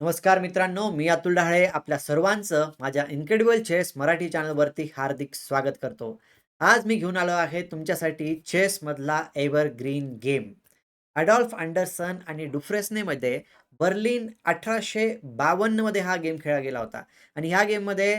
नमस्कार मित्रांनो मी अतुल डहाळे आपल्या सर्वांचं माझ्या इन्क्रेडिबल चेस मराठी चॅनलवरती हार्दिक स्वागत करतो. आज मी घेऊन आलो आहे तुमच्यासाठी चेसमधला एव्हरग्रीन गेम अडॉल्फ अँडरसन आणि डुफ्रेसनेमध्ये बर्लिन अठराशे बावन्नमध्ये हा गेम खेळला गेला होता. आणि ह्या गेममध्ये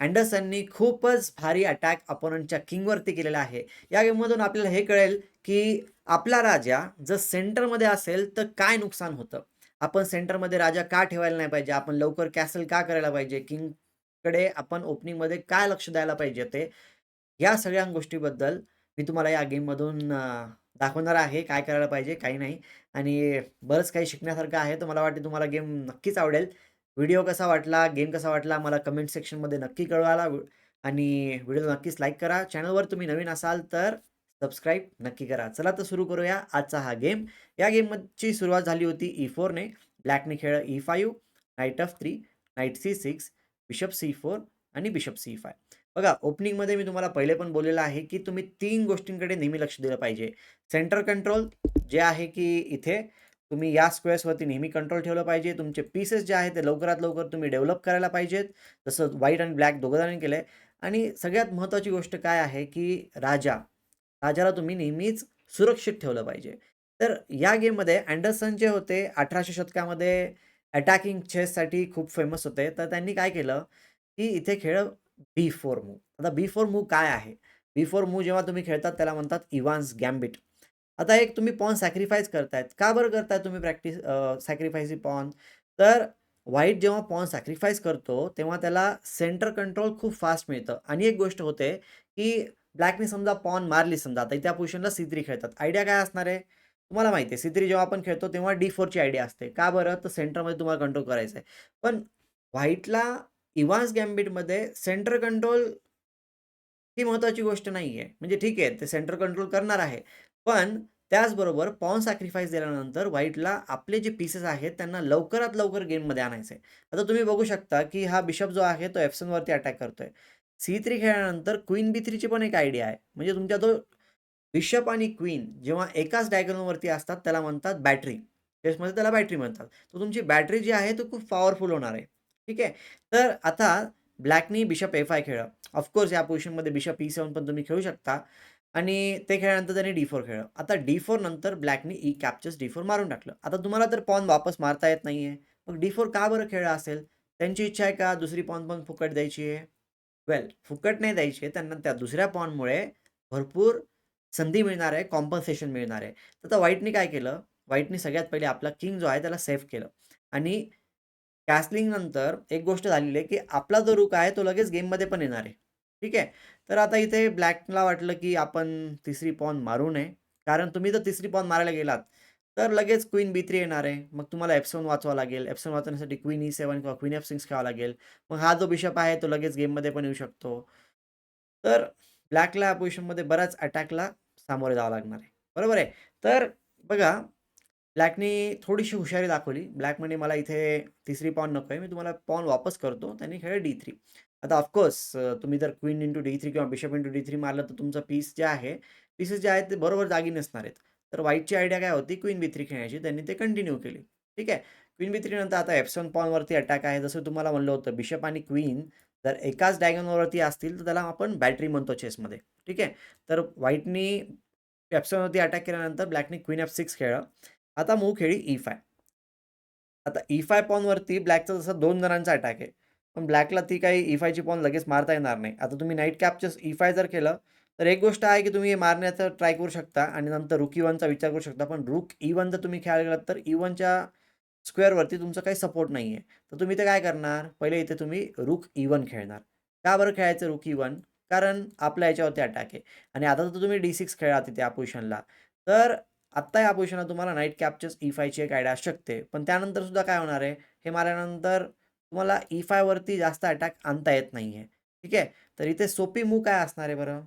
अँडरसननी खूपच भारी अटॅक अपोनंटच्या किंगवरती केलेला आहे. या गेममधून आपल्याला हे कळेल की आपला राजा जर सेंटरमध्ये असेल तर काय नुकसान होतं? आपण सेंटरमध्ये राजा का ठेवायला नाही पाहिजे? आपण लवकर कॅसल का करायला पाहिजे? किंगकडे आपण ओपनिंगमध्ये काय लक्ष द्यायला पाहिजे ते? या सगळ्या गोष्टीबद्दल मी तुम्हाला या गेममधून दाखवणार आहे. काय करायला पाहिजे? काही नाही. आणि बरंच काही शिकण्यासारखं आहे. तर मला वाटते तुम्हाला गेम नक्कीच आवडेल. व्हिडिओ कसा वाटला? गेम कसा वाटला? मला कमेंट सेक्शनमध्ये नक्की कळवायला. आणि व्हिडिओ नक्कीच लाईक करा. चॅनलवर तुम्ही नवीन असाल तर सबस्क्राईब नक्की करा. चला तर सुरू करूया आजचा हा गेम. या गेमची सुरुवात झाली होती e ई फोरने ब्लॅकने खेळ E five knight of three knight C six bishop C four आणि बिशप सी फाय बघा ओपनिंगमध्ये मी तुम्हाला पहिले पण बोललेलं आहे की तुम्ही तीन गोष्टींकडे नेहमी लक्ष दिलं पाहिजे. सेंटर कंट्रोल जे आहे की इथे तुम्ही या स्क्वेअर्सवरती नेहमी कंट्रोल ठेवलं पाहिजे. तुमचे पीसेस जे आहेत ते लवकरात लवकर तुम्ही डेव्हलप करायला पाहिजेत. जसं व्हाईट आणि ब्लॅक दोघं जणांनी केलं आहे आणि सगळ्यात महत्त्वाची गोष्ट काय आहे की राजा. राजाला तुम्ही नेहमीच सुरक्षित ठेवलं पाहिजे. तर या गेममध्ये अँडरसन जे होते अठराशे शतकामध्ये अटॅकिंग चेससाठी खूप फेमस होते. तर त्यांनी काय केलं की इथे खेळ बी फोर मूव आता बी फोर मूव काय आहे? बी फोर मूव जेव्हा तुम्ही खेळतात त्याला म्हणतात इव्हान्स गॅम्बिट आता एक तुम्ही पॉन सॅक्रिफाईस करतायत. का बरं करताय तुम्ही प्रॅक्टिस सॅक्रिफाईस पॉन तर व्हाईट जेव्हा पॉन सॅक्रिफाईस करतो तेव्हा त्याला सेंटर कंट्रोल खूप फास्ट मिळतं. आणि एक गोष्ट होते की ब्लॅकने समजा पॉन मारली समजा आता त्या पोझिशनला सी थ्री खेळतात. आयडिया काय असणार आहे? तुम्हाला माहिती आहे सी थ्री जेव्हा आपण खेळतो तेव्हा डी फोरची आयडिया असते. का बरं? तर सेंटरमध्ये तुम्हाला कंट्रोल करायचं आहे. पण व्हाईटला इव्हान्स गॅम्बिटमध्ये सेंटर कंट्रोल ही महत्त्वाची गोष्ट नाही आहे म्हणजे ठीक आहे ते सेंटर कंट्रोल करणार आहे. पण त्याचबरोबर पॉन सॅक्रिफाईस दिल्यानंतर व्हाईटला आपले जे पीसेस आहेत त्यांना लवकरात लवकर गेममध्ये आणायचं आहे आता तुम्ही बघू शकता की हा बिशप जो आहे तो एफसनवरती अटॅक करतोय. सी थ्री खेळल्यानंतर क्वीन बी थ्रीची पण एक आयडिया आहे. म्हणजे तुमच्या तो बिशप आणि क्वीन जेव्हा एकाच डायगनवरती असतात त्याला म्हणतात बॅटरी. चेसमध्ये त्याला बॅटरी म्हणतात. तर तुमची बॅटरी जी आहे तो खूप पॉवरफुल होणार आहे. ठीक आहे? तर आता ब्लॅकनी बिशप एफ आय खेळलं. ऑफकोर्स या पोझिशनमध्ये बिशप ई सेवन पण तुम्ही खेळू शकता. आणि ते खेळल्यानंतर त्यांनी डी फोर खेळलं. आता डी फोर नंतर ब्लॅकनी ई कॅप्चर्स डी फोर मारून टाकलं. आता तुम्हाला तर पॉन वापस मारता येत नाही आहे मग डी फोर का बरं खेळला असेल? त्यांची इच्छा आहे का दुसरी पॉन पण फुकट द्यायची आहे? वेल फुकट नाही द्यायची त्यांना त्या दुसऱ्या पॉनमुळे भरपूर संधी मिळणार आहे कॉम्पन्सेशन मिळणार आहे. तर आता व्हाईटनी काय केलं? वाईटनी सगळ्यात पहिले आपला किंग जो आहे त्याला सेव्ह केलं. आणि कॅसलिंग नंतर एक गोष्ट झालेली आहे की आपला जो रुक आहे तो लगेच गेममध्ये पण येणार आहे. ठीक आहे? तर आता इथे ब्लॅकला वाटलं की आपण तिसरी पॉन मारू नये. कारण तुम्ही जर तिसरी पॉन मारायला गेलात. तर लगेच क्वीन बी थ्री येणार आहे. मग तुम्हाला एप्सॉन वाचवा लागेल. एफसेवन वाचवण्यासाठी क्वीन ई सेवन किंवा क्वीन एफ सिक्स खेळावा लागेल. मग हा जो बिशप आहे तो लगेच गेममध्ये पण येऊ शकतो. तर ब्लॅकला पोझिशनमध्ये बऱ्याच अटॅकला सामोरे जावं लागणार आहे. बरोबर आहे? तर बघा ब्लॅकने थोडीशी हुशारी दाखवली. ब्लॅक म्हणजे मला इथे तिसरी पॉन नको आहे मी तुम्हाला पॉन वापस करतो. त्यांनी खेळ डी थ्री आता ऑफकोर्स तुम्ही जर क्वीन इंटू डी थ्री किंवा बिशप इंटू डी थ्री मारलं तर तुमचं पीस जे आहे पीसेस जे आहेत ते बरोबर जागी नसणार आहेत. तर व्हाईटची आयडिया काय होती? क्वीन बी थ्री खेळण्याची. त्यांनी ते कंटिन्यू केली. ठीक आहे? क्वीन बी थ्री नंतर आता एप्सॉन पॉनवरती अटॅक आहे. जसं तुम्हाला म्हणलं होतं बिशप आणि क्वीन जर एकाच डायगनवरती असतील तर त्याला आपण बॅटरी म्हणतो चेसमध्ये ठीक आहे? तर व्हाईटनी एप्सॉनवरती अटॅक केल्यानंतर ब्लॅकनी क्वीन एफ सिक्स खेळलं. आता मूव खेळी e ई फाय आता ई फाय पॉनवरती ब्लॅकचा जसं दोन जणांचा अटॅक आहे. पण ब्लॅकला ती काही ई फायची पॉन लगेच मारता येणार नाही. आता तुम्ही नाईट कॅपचं ई फाय जर केलं तर एक गोष्ट आहे की तुम्ही हे मारण्याचा ट्राय करू शकता आणि नंतर रुक इवनचा e विचार करू शकता. पण रुक इवन e जर तुम्ही खेळायला गेलात तर e इवनच्या स्क्वेअरवरती तुमचा काही सपोर्ट नाही आहे तर तुम्ही ते काय करणार? पहिले इथे तुम्ही रुक इवन खेळणार. का बरं खेळायचं रुक इवन कारण आपल्या याच्यावरती अटॅक आहे. आणि आता तर तुम्ही डी सिक्स खेळा तिथे या पोझिशनला तर आत्ता या पोझिशनला तुम्हाला नाईट कॅपचेस ई फायची एक आयडिया शकते. पण त्यानंतर सुद्धा काय होणार आहे? हे मारल्यानंतर तुम्हाला ई फायवरती जास्त अटॅक आणता येत नाही आहे ठीक आहे? तर इथे सोपी मूव काय असणार आहे बरं?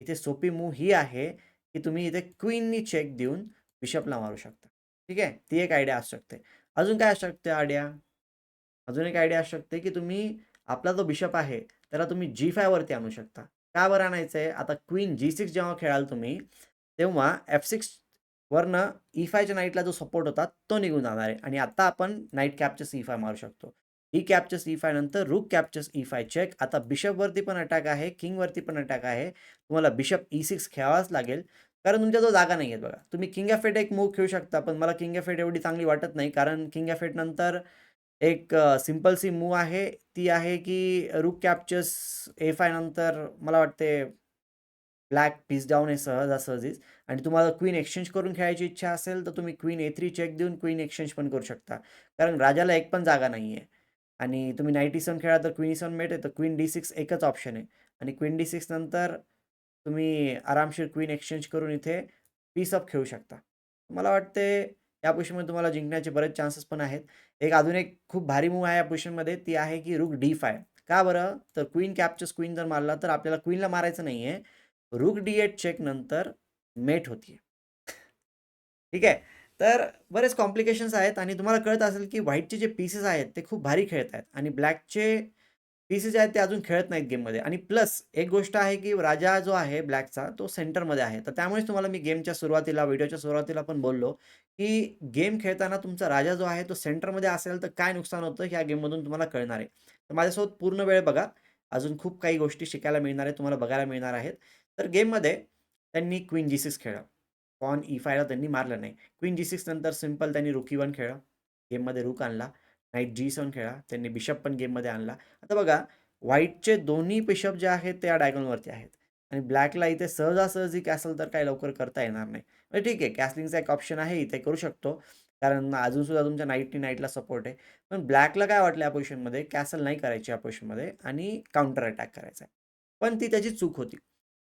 इथे सोपी मूव ही आहे की तुम्ही इथे क्वीननी चेक देऊन बिशपला मारू शकता. ठीक आहे? ती एक आयडिया असू शकते. अजून काय असू शकते आयडिया? अजून एक आयडिया असू शकते की तुम्ही आपला जो बिशप आहे त्याला तुम्ही जी फायवरती आणू शकता. का बरं आणायचं आहे आता क्वीन जी सिक्स जेव्हा खेळाल तुम्ही तेव्हा एफ सिक्स वरनं ई फायच्या नाईटला जो सपोर्ट होता तो निघून जाणार आहे. आणि आता आपण नाईट कॅपच्या सी फाय मारू शकतो. ही कॅप्चर्स ई5 नंतर रूक कॅप्चर्स ई5 चेक. आता बिशपवरती पण अटॅक आहे, किंगवरती पण अटॅक आहे. तुम्हाला बिशप ई सिक्स खेळावाच लागेल कारण तुमच्याजवळ जागा नाही आहेत बघा. तुम्ही किंग एफ8 एक मूव खेळू शकता, पण मला किंग एफ8 एवढी चांगली वाटत नाही कारण किंग एफ8 नंतर एक अ, सिंपल सी मूव आहे. ती आहे की रूक कॅप्चर्स ए5 नंतर मला वाटते ब्लॅक पीस डाऊन आहे सहजासहजीच आणि तुम्हाला क्वीन एक्सचेंज करून खेळायची इच्छा असेल, तर तुम्ही क्वीन ए थ्री चेक देऊन क्वीन एक्सचेंज पण करू शकता. कारण राजाला एक पण जागा नाही आहे आणि तुम्ही नाईट ई7 खेळा तर क्वीन ई7 मिळते, तर क्वीन डी सिक्स एकच ऑप्शन आहे आणि क्वीन डी सिक्स नंतर तुम्ही आरामशीर क्वीन एक्सचेंज करून इथे पीस अप खेळू शकता. मला वाटते या पोझिशनमध्ये तुम्हाला जिंकण्याचे बरेच चान्सेस पण आहेत. एक अजून एक खूप भारी मूव आहे या पोझिशनमध्ये ती आहे की रुख डी फाय का बरं? तर क्वीन कॅप्चर्स क्वीन जर मारला तर आपल्याला क्वीनला मारायचं नाहीये. रूक डी8 चेक नंतर मेट होतीये. ठीक आहे. तर बरेच कॉम्प्लिकेशन्स आहेत आणि तुम्हाला कळत असेल की व्हाईटचे जे पीसेस आहेत ते खूप भारी खेळत आहेत आणि ब्लॅकचे पीसेस जे आहेत ते अजून खेळत नाहीत गेममध्ये आणि प्लस एक गोष्ट आहे की राजा जो आहे ब्लॅकचा तो सेंटरमध्ये आहे. तर त्यामुळेच तुम्हाला मी गेमच्या सुरुवातीला, व्हिडिओच्या सुरुवातीला पण बोललो, की गेम खेळताना तुमचा राजा जो आहे तो सेंटरमध्ये असेल तर काय नुकसान होतं ह्या गेममधून तुम्हाला कळणार आहे. तर माझ्यासोबत पूर्ण वेळ बघा. अजून खूप काही गोष्टी शिकायला मिळणार आहेत, तुम्हाला बघायला मिळणार आहेत. तर गेममध्ये त्यांनी क्वीन जी सिक्स खेळा पॉन ई5ला e त्यांनी मारलं नाही. क्वीन जी सिक्स नंतर सिंपल त्यांनी रुकी वन खेळा गेममध्ये रूक आणला. नाईट जी सेवन खेळा त्यांनी बिशप पण गेममध्ये आणला. आता बघा व्हाईटचे दोन्ही बिशप जे आहेत ते या डायगॉनवरती आहेत आणि ब्लॅकला इथे सहजासहजी कॅसल तर काही लवकर करता येणार नाही. म्हणजे ठीक आहे कॅसलिंगचा एक ऑप्शन आहे इथे करू शकतो. कारण अजूनसुद्धा तुमच्या नाईटनी नाईटला सपोर्ट आहे. पण ब्लॅकला काय वाटलं या पोझिशनमध्ये कॅसल नाही करायची या पोझिशनमध्ये आणि काउंटर अटॅक करायचा आहे. पण ती त्याची चूक होती.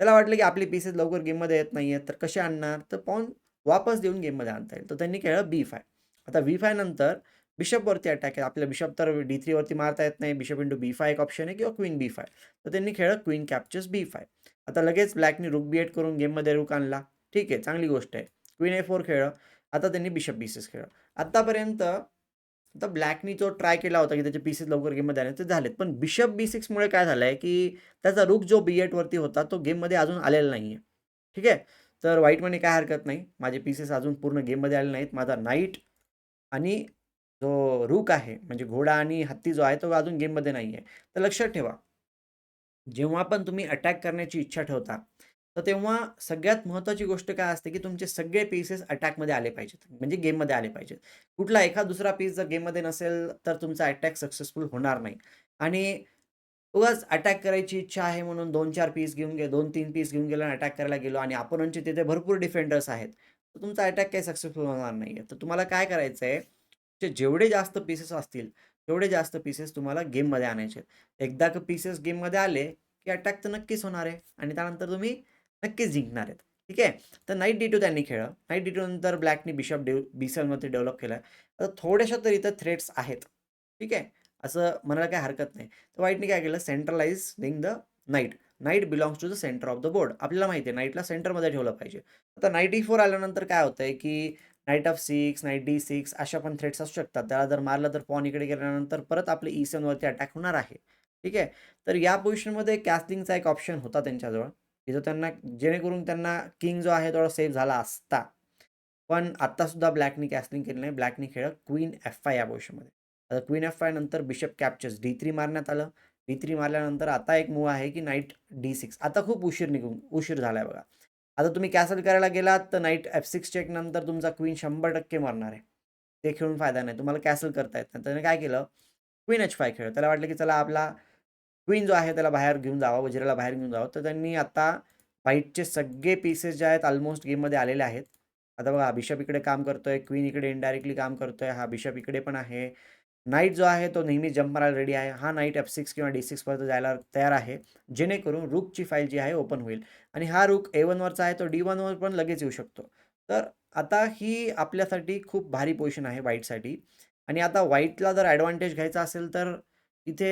त्याला वाटलं की आपली पीसेस लवकर गेममध्ये येत नाही आहेत तर कसे आणणार? तर पॉन वापस देऊन गेममध्ये आणता येईल. तर त्यांनी खेळलं बी5. आता बी5 नंतर बिशपवरती अटॅक आहे. आपल्या बिशप तर डी थ्रीवरती मारता येत नाही. बिशप इंटू बी फाय एक ऑप्शन आहे किंवा क्वीन बी फाय तर त्यांनी खेळलं क्वीन कॅप्चर्स बी5. आता लगेच ब्लॅकनी रूक बी8 करून गेममध्ये रूक आणला. ठीक आहे, चांगली गोष्ट आहे. क्वीन ए फोर खेळलं. आता त्यांनी बिशप बी6 खेळलं. आत्तापर्यंत आता ब्लॅकनी जो ट्राय केला होता की त्याचे पीसेस लवकर गेममध्ये आले ते झालेत. पण बिशप बी सिक्समुळे काय आहे की त्याचा रुख जो बी एटवरती होता तो गेममध्ये अजून आलेला नाही आहे ठीक आहे. तर व्हाईट म्हणे काय हरकत नाही. माझे पीसेस अजून पूर्ण गेममध्ये आले नाहीत. माझा नाईट आणि जो रूक आहे म्हणजे घोडा आणि हत्ती जो आहे तो अजून गेममध्ये नाही आहे तर लक्षात ठेवा. जेव्हा पण तुम्ही अटॅक करण्याची इच्छा ठेवता, तर तेव्हा सगळ्यात महत्त्वाची गोष्ट काय असते की तुमचे सगळे पीसेस अटॅकमध्ये आले पाहिजेत. म्हणजे गेममध्ये आले पाहिजेत. कुठला एखाद दुसरा पीस जर गेममध्ये नसेल तर तुमचा अटॅक सक्सेसफुल होणार नाही आणि उगाच अटॅक करायची इच्छा आहे म्हणून 2-4 पीस घेऊन गे 2-3 पीस घेऊन गेलो आणि अटॅक करायला गेलो आणि अपोनंटचे तिथे भरपूर डिफेंडर्स आहेत. तर तुमचा अटॅक काही सक्सेसफुल होणार नाही आहे तर तुम्हाला काय करायचं आहे जेवढे जास्त पीसेस असतील, तेवढे जास्त पीसेस तुम्हाला गेममध्ये आणायचे आहेत. एकदा का पीसेस गेममध्ये आले, की अटॅक तर नक्कीच होणार आहे आणि त्यानंतर तुम्ही नक्कीच जिंकणार आहेत. ठीक आहे. तर नाईट डी2 त्यांनी खेळलं. नाईट डी टू नंतर ब्लॅकनी बिशप डे बी7 वरती डेव्हलप केलं आता थोड्याशा तर इथं थ्रेट्स आहेत. ठीक आहे. असं म्हणायला काही हरकत नाही. तर वाईटने काय केलं centralising the knight. Knight belongs to the centre of the board. आपल्याला माहिती आहे नाईटला सेंटरमध्ये ठेवलं पाहिजे. आता नाईट ई4 आल्यानंतर काय होतं आहे की knight of six knight D six अशा पण थ्रेट्स असू शकतात. त्याला जर मारलं तर पॉन इकडे गेल्यानंतर परत आपले ई सेवनवरती अटॅक होणार आहे. ठीक आहे. तर या पोझिशनमध्ये कॅसलिंगचा एक ऑप्शन होता त्यांच्याजवळ, की जो त्यांना जेणेकरून त्यांना किंग जो आहे थोडा सेफ झाला असता. पण आत्तासुद्धा ब्लॅकनी कॅसलिंग केलं नाही. ब्लॅकनी खेळलं क्वीन एफ फाय या पोझिशनमध्ये. आता क्वीन एफ5 नंतर बिशप कॅप्चर्स डी थ्री मारण्यात आलं. डी थ्री मारल्यानंतर आता एक मूव आहे की नाईट डी सिक्स आता खूप उशीर निघून उशीर झाला आहे बघा. आता तुम्ही कॅसल करायला गेलात तर नाईट एफ6 चेक नंतर तुमचा क्वीन शंभर टक्के मारणार आहे. ते खेळून फायदा नाही. तुम्हाला कॅसल करता येत नाही. त्याने काय केलं, क्वीन एच फाय खेळ त्याला वाटलं की चला आपला क्वीन जो आहे त्याला बाहेर घेऊन जावा वजिराला बाहेर घेऊन जावं. तर त्यांनी आता फाईटचे सगळे पीसेस जे आहेत ऑलमोस्ट गेममध्ये आलेले आहेत. आता बघा बिशप इकडे काम करतोय, क्वीन इकडे इनडायरेक्टली काम करतोय. हा बिशप इकडे पण आहे. नाईट जो आहे तो नेहमी जंप मारायला रेडी आहे. हा नाईट एफ सिक्स किंवा डी सिक्सपर्यंत जायला तयार आहे. जेणेकरून रूकची फाईल जी आहे ओपन होईल आणि हा रूक ए1 वरचा आहे तो डी1 वर पण लगेच येऊ शकतो. तर आता ही आपल्यासाठी खूप भारी पोझिशन आहे व्हाईटसाठी आणि आता व्हाईटला जर ॲडव्हान्टेज घ्यायचा असेल तर इथे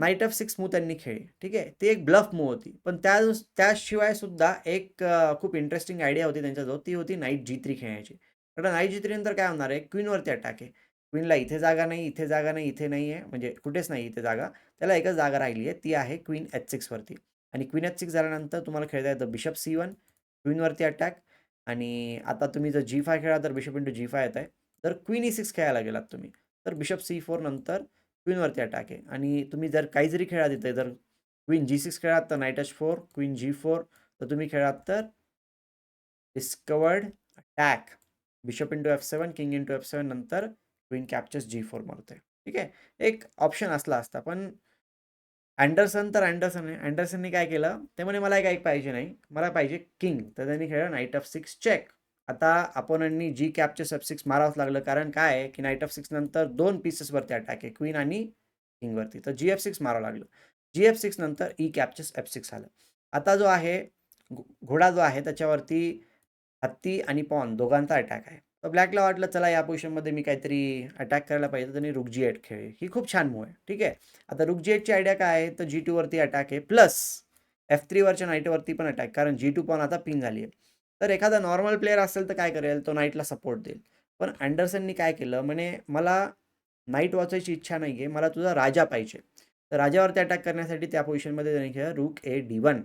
नाईट ऑफ सिक्स मूव त्यांनी खेळली. ठीक आहे. ती एक ब्लफ मूव होती. पण त्या त्याशिवाय सुद्धा एक खूप इंटरेस्टिंग आयडिया होती त्यांच्याजवळ. ती होती नाईट जी थ्री खेळण्याची. कारण नाईट जी3 नंतर काय होणार आहे, क्वीनवरती अटॅक आहे. क्वीनला इथे जागा नाही, इथे जागा नाही, इथे नाही आहे. म्हणजे कुठेच नाही इथे जागा. त्याला एकच जागा राहिली आहे. ती आहे क्वीन एच6 वरती आणि क्वीन एच6 झाल्यानंतर तुम्हाला खेळता येतं बिशप सी वन क्वीनवरती अटॅक आणि आता तुम्ही जर जी फाय खेळा तर बिशप इंटू जी फाय येत आहे जर क्वीन ई सिक्स खेळायला गेलात तुम्ही तर बिशप सी फोर नंतर क्वीनवरती अटॅक आहे. आणि तुम्ही जर काही जरी खेळा तिथे जर क्वीन जी सिक्स खेळात तर knight H four queen G four तर तुम्ही खेळात तर discovered attack bishop into F seven king into F seven नंतर क्वीन कॅप्चर्स जी फोर मारते ठीक आहे? एक ऑप्शन असला असता पण अँडरसन तर अँडरसन आहे. अँडरसनने काय केलं? ते म्हणे मला एक पाहिजे नाही. मला पाहिजे किंग तर त्यांनी खेळलं नाईट ऑफ सिक्स चेक आता अपोनंटनी जी कॅपचे एफ सिक्स मारावंच लागलं. कारण काय आहे की नाईट ऑफ सिक्स नंतर दोन पीसेसवरती अटॅक आहे. क्वीन आणि किंगवरती तर जी एफ सिक्स मारावं लागलं. जी एफ सिक्स नंतर ई कॅपचे एफ सिक्स आलं आता जो आहे घोडा जो आहे त्याच्यावरती हत्ती आणि पॉन दोघांचा अटॅक आहे. तर ब्लॅकला वाटलं चला या पोझिशनमध्ये मी काहीतरी अटॅक करायला पाहिजे. त्यांनी रुक एट खेळली. ही खूप छान मूव आहे. ठीक आहे? आता रुकजी एटची आयडिया काय आहे? तर जी टूवरती अटॅक आहे. प्लस एफ थ्रीवरच्या नाईटवरती पण अटॅक कारण जी टू पॉन आता पिन झाली आहे. तर एखादा नॉर्मल प्लेअर असेल तर काय करेल? तो नाईटला सपोर्ट देईल. पण अँडरसननी काय केलं? म्हणे मला नाईट वाचायची इच्छा नाही आहे मला तुझा राजा पाहिजे. तर राजावरती अटॅक करण्यासाठी त्या पोझिशनमध्ये त्यांनी खेळलं रुक ए डी वन.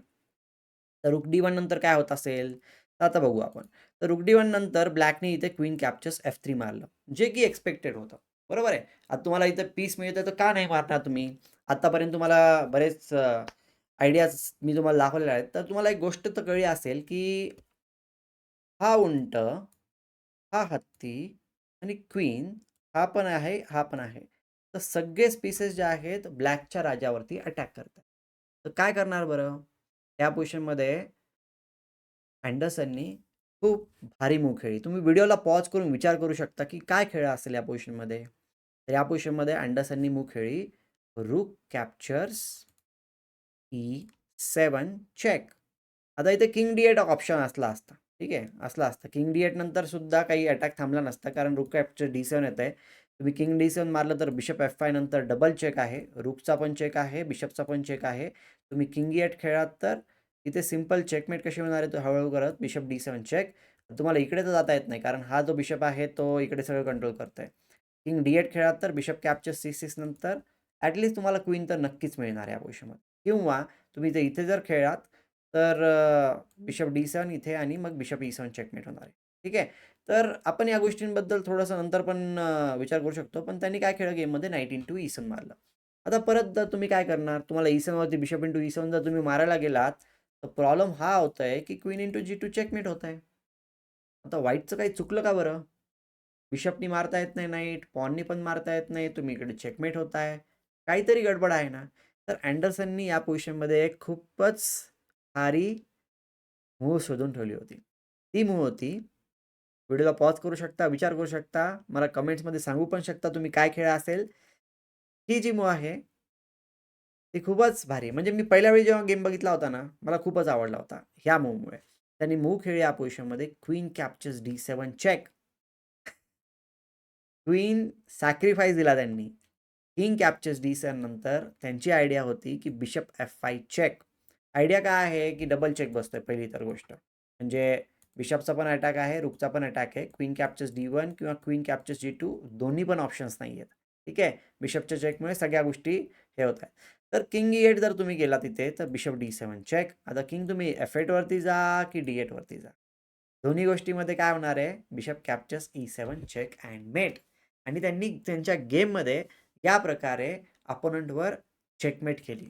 तर रुक डी वन नंतर काय होत असेल? तर आता बघू आपण. तर रुक डी वन नंतर ब्लॅकने इथे क्वीन कॅप्चर्स एफ थ्री मारलं. जे की एक्सपेक्टेड होतं. बरोबर आहे? आता तुम्हाला इथं पीस मिळतं तर का नाही मारणार तुम्ही? आत्तापर्यंत तुम्हाला बरेच आयडियाज मी तुम्हाला दाखवलेले आहेत. तर तुम्हाला एक गोष्ट तर कळली असेल की हा उंट हा हत्ती आणि क्वीन हा पण आहे हा पण आहे. तर सगळे पीसेस जे आहेत ब्लॅकच्या राजावरती अटॅक करतात. तर काय करणार बरं? त्या पोझिशनमध्ये अँडरसननी खूप भारी मूव खेळली. तुम्ही व्हिडिओला पॉज करून विचार करू शकता की काय खेळ असेल या पोझिशनमध्ये तर या पोझिशनमध्ये अँडरसननी मूव खेळली. रुक कॅप्चर्स ई सेवन चेक आता इथे किंग डी एट ऑप्शन असला असता. ठीक आहे असला असता. किंग डी एट नंतर सुद्धा काही अटॅक थांबला नसता कारण रुक कॅप्चर डी सेवन येत आहे तुम्ही किंग डी सेवन मारलं तर बिशप एफ फाय नंतर डबल चेक आहे रुकचा पण चेक आहे बिशपचा पण चेक आहे. तुम्ही किंग एट खेळात तर इथे सिंपल चेकमेट कशी होणार आहे तो हळूहळू करत बिशप डी सेवन चेक. तुम्हाला इकडे तर जाता येत नाही कारण हा जो बिशप आहे तो इकडे सगळं कंट्रोल करतो आहे किंग डी एट खेळात तर बिशप कॅप्चर सिक्स सिक्स नंतर ॲटलीस्ट तुम्हाला क्वीन तर नक्कीच मिळणार या पोझिशनमध्ये. किंवा तुम्ही जर इथे जर खेळात तर बिशप डी सेवन इथे आणि मग बिशप ई सेवन चेकमेट होणार आहे. ठीक आहे? तर आपण या गोष्टींबद्दल थोडंसं नंतर पण विचार करू शकतो. पण त्यांनी काय खेळ गेममध्ये नाईट टू ई सेवन मारलं. आता परत जर तुम्ही काय करणार? तुम्हाला ई सेवनवरती बिशप इंटू ई सेवन जर तुम्ही मारायला गेलात तर प्रॉब्लेम हा होत आहे की queen into G two checkmate होत आहे आता व्हाईटचं काही चुकलं का बरं? बिशपनी मारता येत नाही नाईट पॉननी पण मारता येत नाही तुम्ही इकडे चेकमेट होत आहे काहीतरी गडबड आहे ना? तर अँडरसननी या पोझिशनमध्ये एक खूपच भारी मूव शोधून ठेवली होती. ती मूव होती व्हिडिओला पॉज करू शकता विचार करू शकता मला कमेंट्समध्ये सांगू पण शकता तुम्ही काय खेळ असेल. ही जी मूव आहे ती खूपच भारी म्हणजे मी पहिल्या वेळी जेव्हा गेम बघितला होता ना मला खूपच आवडला होता ह्या मूवमुळे त्यांनी मूव खेळली या पोझिशनमध्ये queen captures D seven check queen sacrifice दिला त्यांनी. किंग कॅप्चर्स डी सेवन नंतर त्यांची आयडिया होती की bishop F five check idea काय आहे की डबल चेक बसतोय पहिली तर गोष्ट. म्हणजे बिशपचा पण अटॅक आहे रुकचा पण अटॅक आहे क्वीन कॅप्चर्स डी वन किंवा क्वीन कॅप्चर्स डी टू दोन्ही पण ऑप्शन्स नाही आहेत. ठीक आहे? बिशपच्या चेकमुळे सगळ्या गोष्टी हे होत आहेत. तर किंग ई एट जर तुम्ही गेला तिथे तर बिशप डी सेवन चेक. आता किंग तुम्ही एफ एटवरती जा की डी एटवरती जा? दोन्ही गोष्टीमध्ये काय होणार आहे? Bishop captures E seven check and mate. आणि त्यांनी त्यांच्या गेममध्ये या प्रकारे अपोनंटवर चेकमेट केली.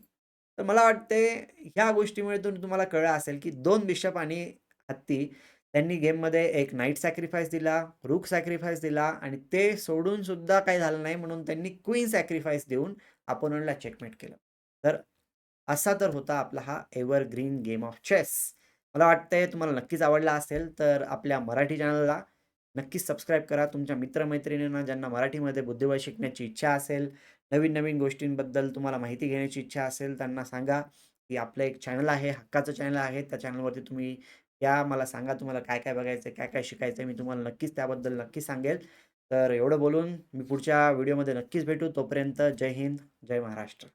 तर मला वाटते ह्या गोष्टीमुळे तुम्हाला कळलं असेल की दोन बिशप आणि हत्ती त्यांनी गेममध्ये एक नाईट सॅक्रिफाईस दिला रुक सॅक्रिफाईस दिला आणि ते सोडून सुद्धा काही झालं नाही म्हणून त्यांनी क्वीन सॅक्रिफाईस देऊन अपोनंटला चेकमेट केलं. तर असा तर होता आपला हा एव्हरग्रीन गेम ऑफ चेस. मला वाटतंय तुम्हाला नक्कीच आवडला असेल तर आपल्या मराठी चॅनलला नक्कीच सबस्क्राईब करा. तुमच्या मित्रमैत्रिणींना ज्यांना मराठीमध्ये बुद्धिबळ शिकण्याची इच्छा असेल नवीन नवीन गोष्टींबद्दल तुम्हाला माहिती घेण्याची इच्छा असेल त्यांना सांगा की आपलं एक चॅनल आहे हक्काचं चॅनल आहे. त्या चॅनलवरती तुम्ही या मला सांगा तुम्हाला काय काय बघायचं काय काय शिकायचं आहे मी तुम्हाला नक्कीच त्याबद्दल नक्कीच सांगेल. तर एवढं बोलून मी पुढच्या व्हिडिओमध्ये नक्कीच भेटू. तोपर्यंत जय हिंद जय महाराष्ट्र.